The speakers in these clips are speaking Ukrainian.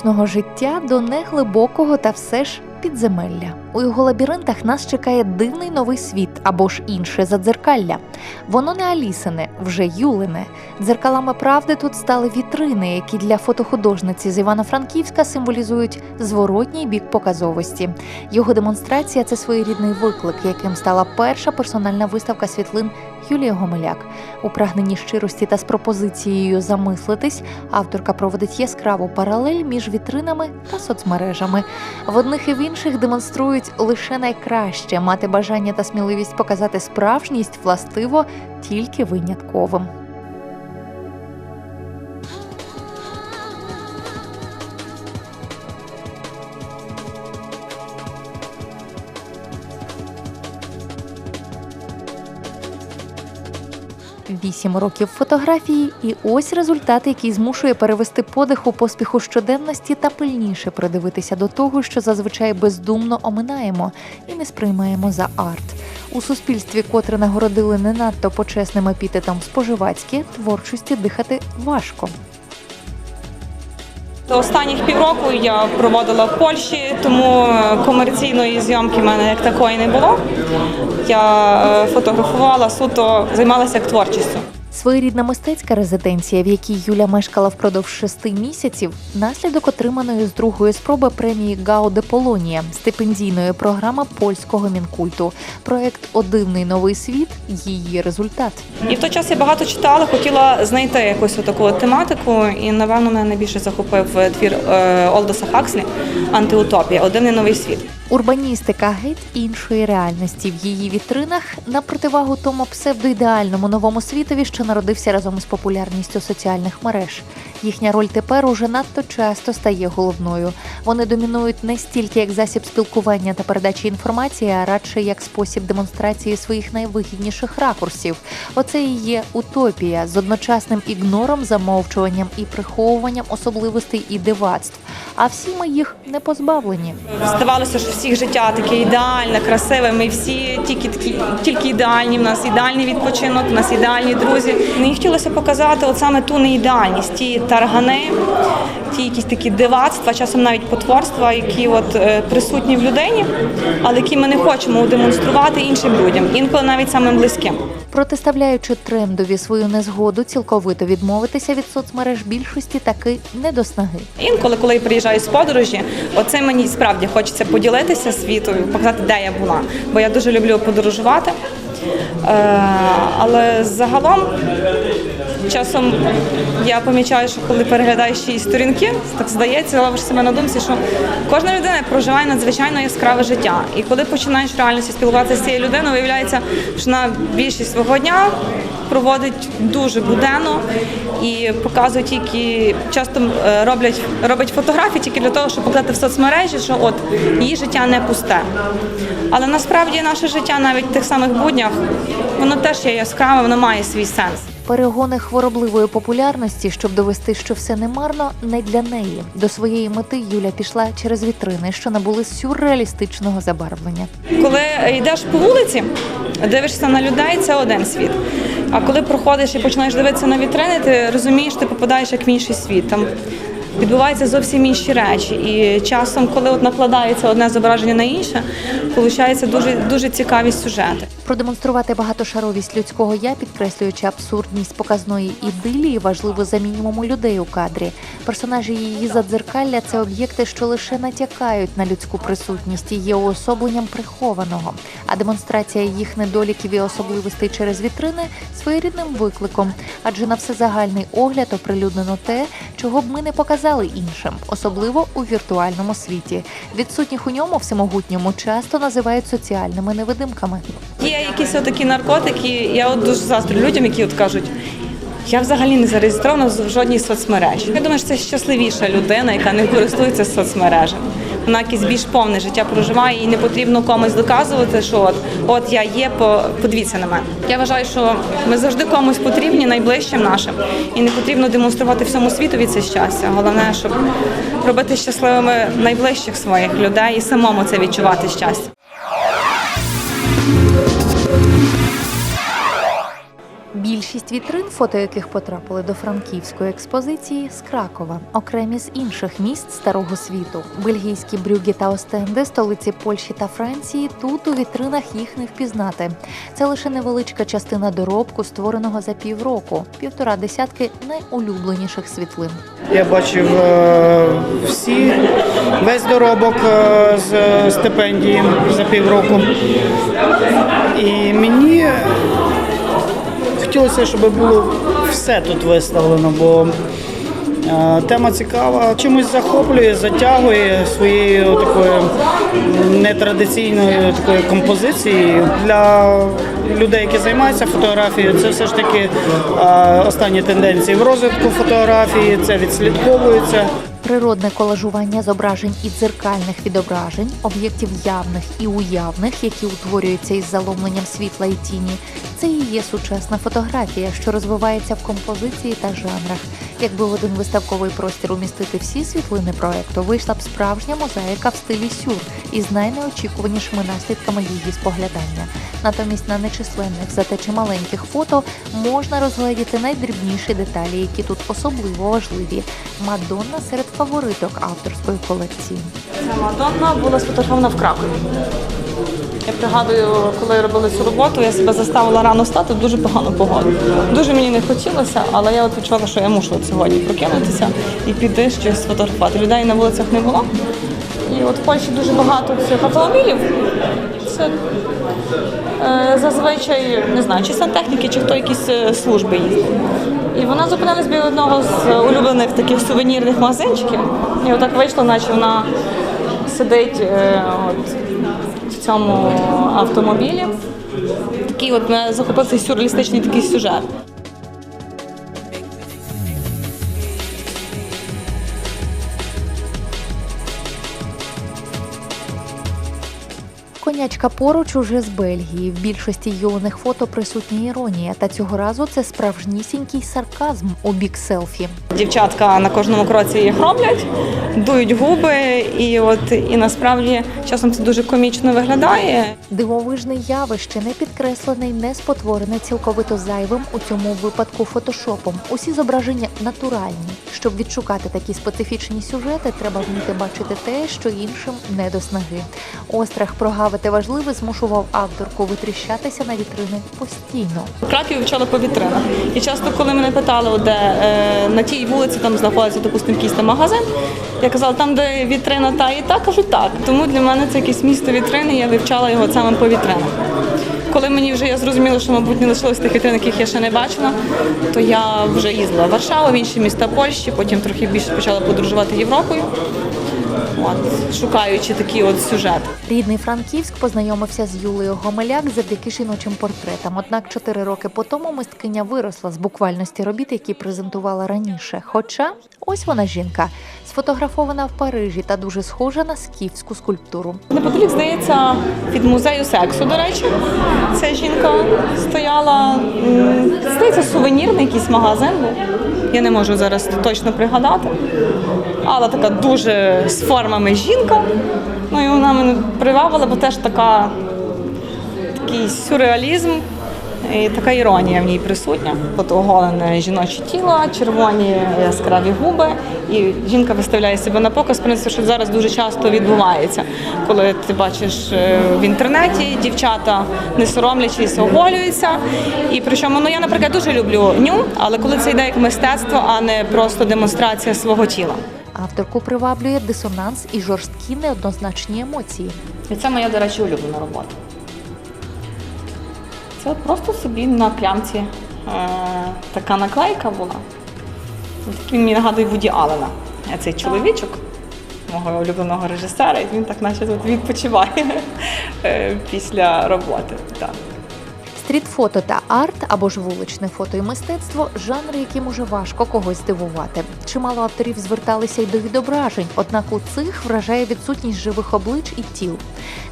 Зі звичного життя до неглибокого та все ж підземелля. У його лабіринтах нас чекає дивний новий світ або ж інше задзеркалля. Воно не Алісине, вже Юлине. Дзеркалами правди тут стали вітрини, які для фотохудожниці з Івано-Франківська символізують зворотній бік показовості. Його демонстрація це своєрідний виклик, яким стала перша персональна виставка світлин Юлії Гомеляк. У прагненні щирості та з пропозицією замислитись авторка проводить яскраву паралель між вітринами та соцмережами. В одних і в інших демонструють лише найкраще, мати бажання та сміливість показати справжність властиво тільки винятковим. Вісім років фотографії, і ось результат, який змушує перевести подих у поспіху щоденності та пильніше придивитися до того, що зазвичай бездумно оминаємо і не сприймаємо за арт. У суспільстві, котре нагородили не надто почесним епітетом споживацьке, творчості дихати важко. Останніх півроку я проводила в Польщі, тому е, комерційної зйомки в мене як такої не було. Я е, фотографувала суто, займалася як творчістю. Своєрідна мистецька резиденція, в якій Юля мешкала впродовж шести місяців, наслідок отриманої з другої спроби премії Гао де Полонія, стипендійної програми польського мінкульту. Проект О дивний новий світ її результат. І в той час я багато читала, хотіла знайти якусь таку тематику, і напевно мене найбільше захопив твір е, Олдоса Хакслі Антиутопія Один і новий світ. Урбаністика геть іншої реальності в її вітринах на противагу тому псевдоідеальному новому світові, що народився разом із популярністю соціальних мереж. Їхня роль тепер уже надто часто стає головною. Вони домінують не стільки як засіб спілкування та передачі інформації, а радше як спосіб демонстрації своїх найвигідніших ракурсів. Оце і є утопія з одночасним ігнором, замовчуванням і приховуванням особливостей і дивацтв. А всі ми їх не позбавлені. Здавалося, що всіх життя таке ідеальне, красиве. Ми всі тільки такі, тільки ідеальні. В нас ідеальний відпочинок, в нас ідеальні друзі. Мені хотілося показати от саме ту неідеальність, ті таргани, ті якісь такі дивацтва, часом навіть потворства, які от е, присутні в людині, але які ми не хочемо демонструвати іншим людям, інколи навіть самим близьким. Протиставляючи трендові свою незгоду, цілковито відмовитися від соцмереж більшості таки не до снаги. Інколи, коли я приїжджаю з подорожі, оце мені справді хочеться поділитися світою, показати, де я була. Бо я дуже люблю подорожувати. Е, але загалом часом я помічаю, що коли переглядаєш її сторінки, так здається, ловиш себе на думці, що кожна людина проживає надзвичайно яскраве життя. І коли починаєш реальності спілкуватися з цією людиною, виявляється, що на більшість свого дня проводить дуже буденно і показує тільки часто роблять роблять робить фотографії тільки для того, щоб показати в соцмережі, що от її життя не пусте. Але насправді наше життя навіть в тих самих буднях, воно теж є яскраве, воно має свій сенс. Перегони хворобливої популярності, щоб довести, що все не марно, не для неї. До своєї мети Юля пішла через вітрини, що набули сюрреалістичного забарвлення. Коли йдеш по вулиці, дивишся на людей, це один світ. А коли проходиш і починаєш дивитися на вітрини, ти розумієш, ти попадаєш як в інший світ. Там відбуваються зовсім інші речі. І часом, коли от накладається одне зображення на інше, виходить дуже дуже цікаві сюжети. Продемонструвати багатошаровість людського я, підкреслюючи абсурдність показної ідилії, важливо за мінімуму людей у кадрі. Персонажі її задзеркалля це об'єкти, що лише натякають на людську присутність і є уособленням прихованого. А демонстрація їх недоліків і особливостей через вітрини своєрідним викликом, адже на всезагальний огляд оприлюднено те, чого б ми не показали іншим, особливо у віртуальному світі. Відсутніх у ньому всемогутньому часто називають соціальними невидимками. Є якісь такі наркотики. Я от дуже заздрю людям, які от кажуть. Я взагалі не зареєстрована в жодній соцмережі. Я думаю, що це щасливіша людина, яка не користується соцмережами. Вона якесь більш повне життя проживає і не потрібно комусь доказувати, що от, от я є, подивіться на мене. Я вважаю, що ми завжди комусь потрібні, найближчим нашим, і не потрібно демонструвати всьому світові це щастя. Головне, щоб робити щасливими найближчих своїх людей і самому це відчувати щастя. Більшість вітрин, фото яких потрапили до франківської експозиції, з Кракова, окремі з інших міст старого світу. Бельгійські брюгі та Остенди, столиці Польщі та Франції. Тут у вітринах їх не впізнати. Це лише невеличка частина доробку, створеного за півроку, півтора десятки найулюбленіших світлин. Я бачив е, всі, весь доробок е, з стипендії за півроку. І мені хотілося, щоб було все тут виставлено, бо тема цікава, чимось захоплює, затягує своєю такою нетрадиційною такою композицією. Для людей, які займаються фотографією, це все ж таки останні тенденції в розвитку фотографії, це відслідковується. Природне колажування зображень і дзеркальних відображень, об'єктів явних і уявних, які утворюються із заломленням світла і тіні, це і є сучасна фотографія, що розвивається в композиції та жанрах. Якби в один виставковий простір умістити всі світлини проекту, вийшла б справжня мозаїка в стилі сюр із найнеочікуванішими наслідками її споглядання. Натомість на нечисленних, зате чималеньких фото можна розгледіти найдрібніші деталі, які тут особливо важливі. Мадонна серед фавориток авторської колекції. Мадонна була сфотографована в Кракові. Я пригадую, коли я робила цю роботу, я себе заставила рано стати дуже погану погоду. Дуже мені не хотілося, але я от відчувала, що я мушу от сьогодні прокинутися і піти щось сфотографувати. Людей на вулицях не було. І от в Польщі дуже багато цих автомобілів. Це е, зазвичай не знаю, чи сантехніки, чи хто якісь е, служби їздить. І вона зупинилась біля одного з улюблених таких сувенірних магазинчиків. І отак вийшло, наче вона сидить е, от, цьому автомобілі. Такий от мене сюрреалістичний такий сюжет. Конячка поруч уже з Бельгії. В більшості юлених фото присутня іронія, та цього разу це справжнісінький сарказм у бік селфі. Дівчатка на кожному кроці їх роблять, дують губи, і от і насправді часом це дуже комічно виглядає. Дивовижне явище, не підкреслене й не спотворене цілковито зайвим у цьому випадку фотошопом. Усі зображення натуральні. Щоб відшукати такі специфічні сюжети, треба вміти бачити те, що іншим не до снаги. Острах прогавити важливе змушував авторку витріщатися на вітрини постійно. В вивчала по вітринах. І часто, коли мене питали, де е, на тій вулиці там знаходиться, допустимо, якийсь там магазин, я казала, там, де вітрина та і та, кажу так. Тому для мене це якесь місто вітрини, я вивчала його саме по вітринах. Коли мені вже я зрозуміла, що, мабуть, не лишилось тих вітрин, яких я ще не бачила, то я вже їздила в Варшаву, в інші міста Польщі, потім трохи більше почала подорожувати Європою, от, шукаючи такі от сюжети. Рідний Франківськ познайомився з Юлею Гомеляк завдяки жіночим портретам. Однак чотири роки по тому мисткиня виросла з буквальності робіт, які презентувала раніше. Хоча ось вона жінка, сфотографована в Парижі та дуже схожа на скіфську скульптуру. Неподалік, здається, від музею сексу, до речі, ця жінка стояла. Здається, сувенірний якийсь магазин був. Я не можу зараз точно пригадати. Але така дуже з формами жінка. Ну і вона мене привабила, бо теж така, такий сюрреалізм. І така іронія в ній присутня. От оголене жіноче тіло, червоні яскраві губи, і жінка виставляє себе на показ. В принципі, що зараз дуже часто відбувається, коли ти бачиш е, в інтернеті дівчата не соромлячись, оголюються. І причому ну я, наприклад, дуже люблю ню, але коли це йде як мистецтво, а не просто демонстрація свого тіла. Авторку приваблює дисонанс і жорсткі неоднозначні емоції. І це моя, до речі, улюблена робота. Це просто собі на плямці е, така наклейка була. Такий мені нагадує Вуді Аллена. Цей чоловічок, мого улюбленого режисера, і він так наче тут відпочиває е, після роботи. Так. Стрітфото та арт або ж вуличне фото і мистецтво жанри, яким уже важко когось здивувати. Чимало авторів зверталися й до відображень, однак у цих вражає відсутність живих облич і тіл.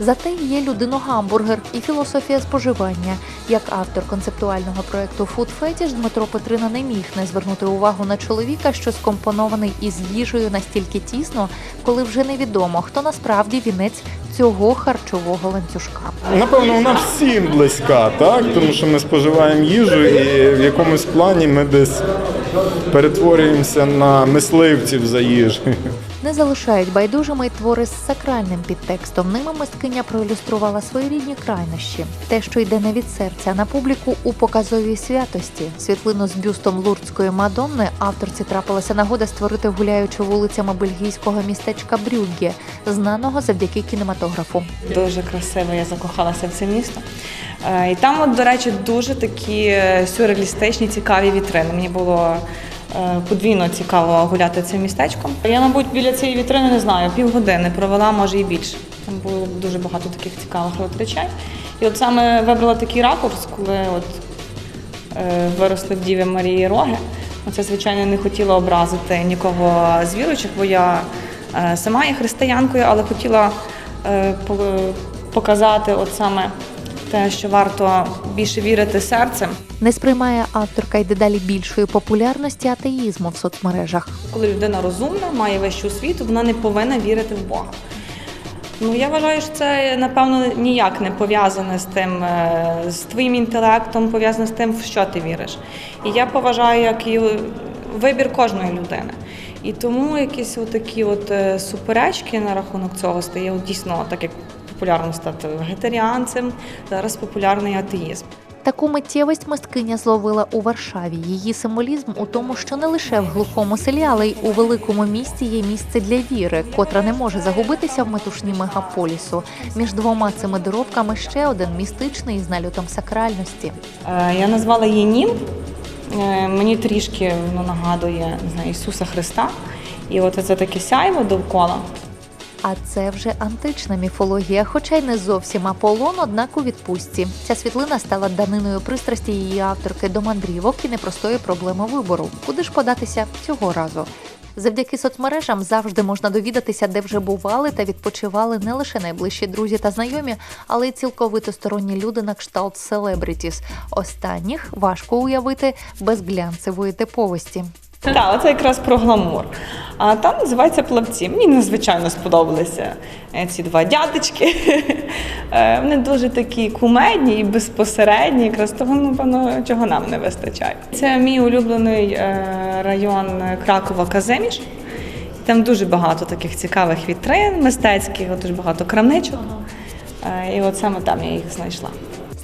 Зате є людино-гамбургер і філософія споживання. Як автор концептуального проекту Food Fetish Дмитро Петрина не міг не звернути увагу на чоловіка, що скомпонований із їжею настільки тісно, коли вже невідомо, хто насправді вінець цього харчового ланцюжка. Напевно, вона всім близька, так? Тому що ми споживаємо їжу і в якомусь плані ми десь перетворюємося на мисливців за їжею. Не залишають байдужими й твори з сакральним підтекстом. Ними мисткиня проілюструвала своєрідні крайнощі. Те, що йде не від серця на публіку у показовій святості. Світлину з бюстом лурдської Мадонни авторці трапилася нагода створити гуляючи вулицями бельгійського містечка Брюгге, знаного завдяки кінематографу. Дуже красиво, я закохалася в це місто. Е, І там, от, до речі, дуже такі е, сюрреалістичні, цікаві вітрини. Мені було е, подвійно цікаво гуляти цим містечком. Я, мабуть, біля цієї вітрини не знаю, півгодини провела, може і більше. Там було дуже багато таких цікавих речей. І от саме вибрала такий ракурс, коли от виросли в Діві Марії роги. Оце, звичайно, не хотіла образити нікого з віруючих, бо я сама є християнкою, але хотіла показати от саме те, що варто більше вірити серцем. Не сприймає авторка й дедалі більшої популярності атеїзму в соцмережах. Коли людина розумна, має вищу освіту, вона не повинна вірити в Бога. Ну, я вважаю, що це напевно ніяк не пов'язане з тим, е, з твоїм інтелектом, пов'язане з тим, в що ти віриш. І я поважаю як і вибір кожної людини. І тому якісь такі от е, суперечки на рахунок цього стає от дійсно так як популярно стати вегетаріанцем, зараз популярний атеїзм. Таку миттєвість мисткиня зловила у Варшаві. Її символізм у тому, що не лише в глухому селі, але й у великому місті є місце для віри, котра не може загубитися в метушні мегаполісу. Між двома цими доробками ще один містичний з нальотом сакральності. Е, Я назвала її Нім. Е, Мені трішки воно нагадує не знаю, Ісуса Христа. І от це таке сяйво довкола. А це вже антична міфологія, хоча й не зовсім Аполлон, однак у відпустці. Ця світлина стала даниною пристрасті її авторки до мандрівок і непростої проблеми вибору. Куди ж податися цього разу? Завдяки соцмережам завжди можна довідатися, де вже бували та відпочивали не лише найближчі друзі та знайомі, але й цілковито сторонні люди на кшталт селебрітіс. Останніх важко уявити без глянцевої типовості. Так, оце якраз про гламур. А там називається плавці. Мені надзвичайно сподобалися е, ці два дядечки. Е, Вони дуже такі кумедні і безпосередні, якраз того, напевно, чого нам не вистачає. Це мій улюблений е, район Кракова Казиміш. Там дуже багато таких цікавих вітрин мистецьких, дуже багато крамничок. І от саме там я їх знайшла.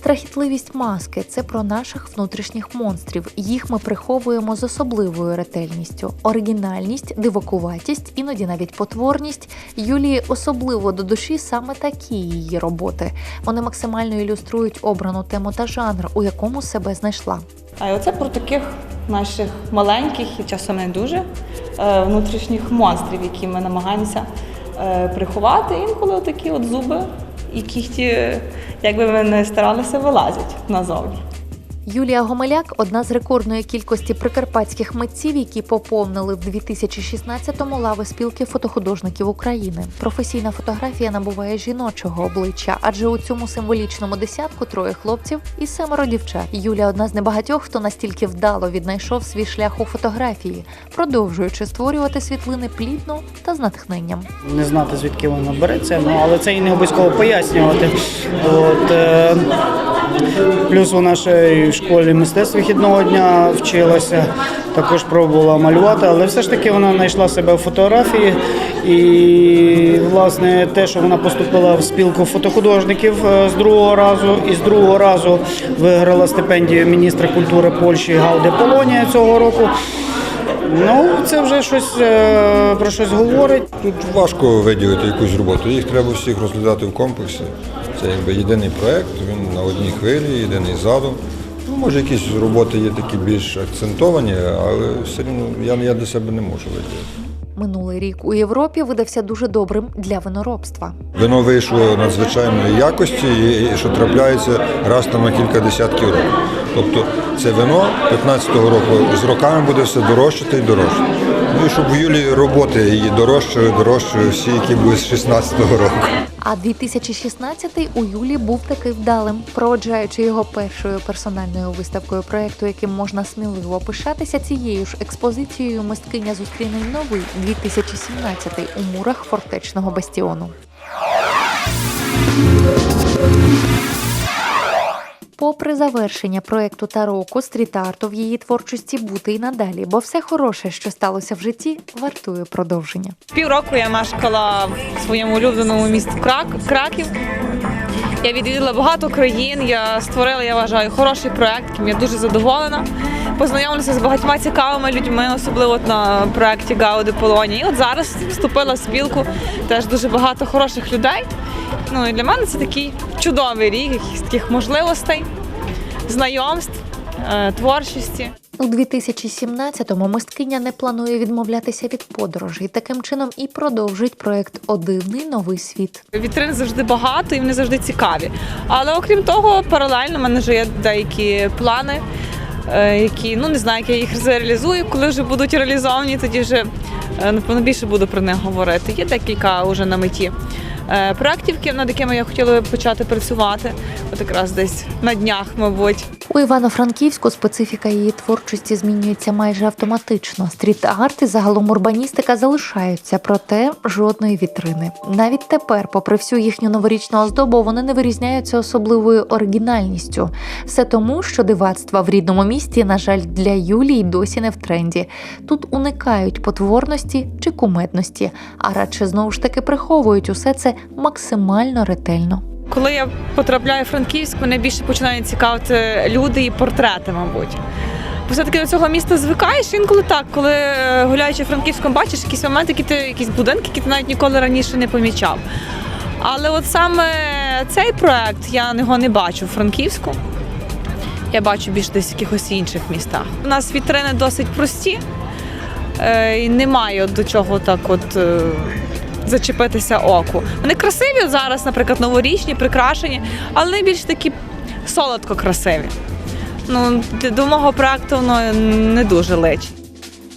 Страхітливість маски це про наших внутрішніх монстрів. Їх ми приховуємо з особливою ретельністю. Оригінальність, дивакуватість, іноді навіть потворність. Юлії особливо до душі саме такі її роботи. Вони максимально ілюструють обрану тему та жанр, у якому себе знайшла. А і оце про таких наших маленьких і часом не дуже е, внутрішніх монстрів, які ми намагаємося е, приховати. Інколи такі от зуби і кіхті, якби ми не старалися, вилазять назовні. Юлія Гомеляк одна з рекордної кількості прикарпатських митців, які поповнили в 2016-му лави спілки фотохудожників України. Професійна фотографія набуває жіночого обличчя, адже у цьому символічному десятку троє хлопців і семеро дівчат. Юлія одна з небагатьох, хто настільки вдало віднайшов свій шлях у фотографії, продовжуючи створювати світлини плідно та з натхненням. Не знати, звідки вона береться, ну, але це і не обов'язково пояснювати. От, е, плюс вона ще в школі мистецтв вихідного дня вчилася, також пробувала малювати, але все ж таки вона знайшла себе в фотографії. І, власне, те, що вона поступила в спілку фотохудожників е, з другого разу, і з другого разу виграла стипендію міністра культури Польщі Галди Полонія цього року. Ну, це вже щось е, про щось говорить. Тут важко виділити якусь роботу. Їх треба всіх розглядати в комплексі. Це якби єдиний проєкт, він на одній хвилі, єдиний задум. Ну, може, якісь роботи є такі більш акцентовані, але все одно я, я до себе не можу виділити. Минулий рік у Європі видався дуже добрим для виноробства. Вино вийшло надзвичайної якості, і що трапляється раз там на кілька десятків років. Тобто це вино 15-го року з роками буде все дорожчати і дорожчати. Ну і щоб у Юлії роботи її дорожчали, дорожчали всі, які були з 16-го року. А 2016 у Юлі був таки вдалим, проводжаючи його першою персональною виставкою проекту, яким можна сміливо пишатися цією ж експозицією мисткиня зустріне новий 2017 у мурах фортечного бастіону. Попри завершення проекту та року, стріт-арту в її творчості бути і надалі, бо все хороше, що сталося в житті, вартує продовження. Півроку я мешкала в своєму улюбленому місті Крак, Краків. Я відвідала багато країн. Я створила, я вважаю, хороший проект, яким я дуже задоволена. Познайомилася з багатьма цікавими людьми, особливо от на проєкті Гауди Полоні. І от зараз вступила в спілку теж дуже багато хороших людей. Ну і для мене це такий чудовий рік, якихось таких можливостей, знайомств, е, творчості. У 2017-му мисткиня не планує відмовлятися від подорожей. Таким чином і продовжить проект О дивний новий світ. Вітрин завжди багато і вони завжди цікаві. Але окрім того, паралельно в мене вже є деякі плани, які ну не знаю, як я їх реалізую. Коли вже будуть реалізовані, тоді вже е, напевно більше буду про них говорити. Є декілька вже на меті. Е, Проєктів, над якими я хотіла би почати працювати, от якраз десь на днях, мабуть. У Івано-Франківську специфіка її творчості змінюється майже автоматично. Стріт-арт і загалом урбаністика залишаються, проте жодної вітрини. Навіть тепер, попри всю їхню новорічну оздобу, вони не вирізняються особливою оригінальністю. Все тому, що дивацтва в рідному місті, на жаль, для Юлії досі не в тренді. Тут уникають потворності чи кумедності, а радше знову ж таки приховують усе це максимально ретельно. Коли я потрапляю в Франківськ, мене більше починають цікавити люди і портрети, мабуть. Бо все-таки до цього міста звикаєш інколи так, коли е, гуляючи Франківськом, бачиш якісь моменти, які ти, якісь будинки, які ти навіть ніколи раніше не помічав. Але от саме цей проект я його не бачу в Франківську. Я бачу більш десь в якихось інших містах. У нас вітрини досить прості, е, і немає до чого так от. Зачепитися оку. Вони красиві зараз, наприклад, новорічні, прикрашені, але найбільш такі солодко красиві. Ну, до мого проекту воно не дуже личить.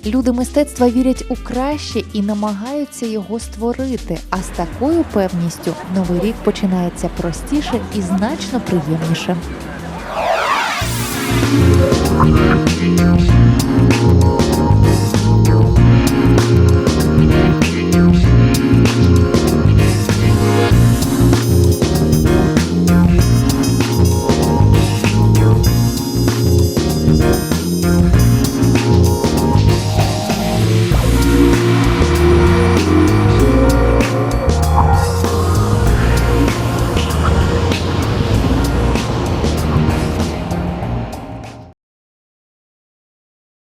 Люди мистецтва вірять у краще і намагаються його створити. А з такою певністю новий рік починається простіше і значно приємніше.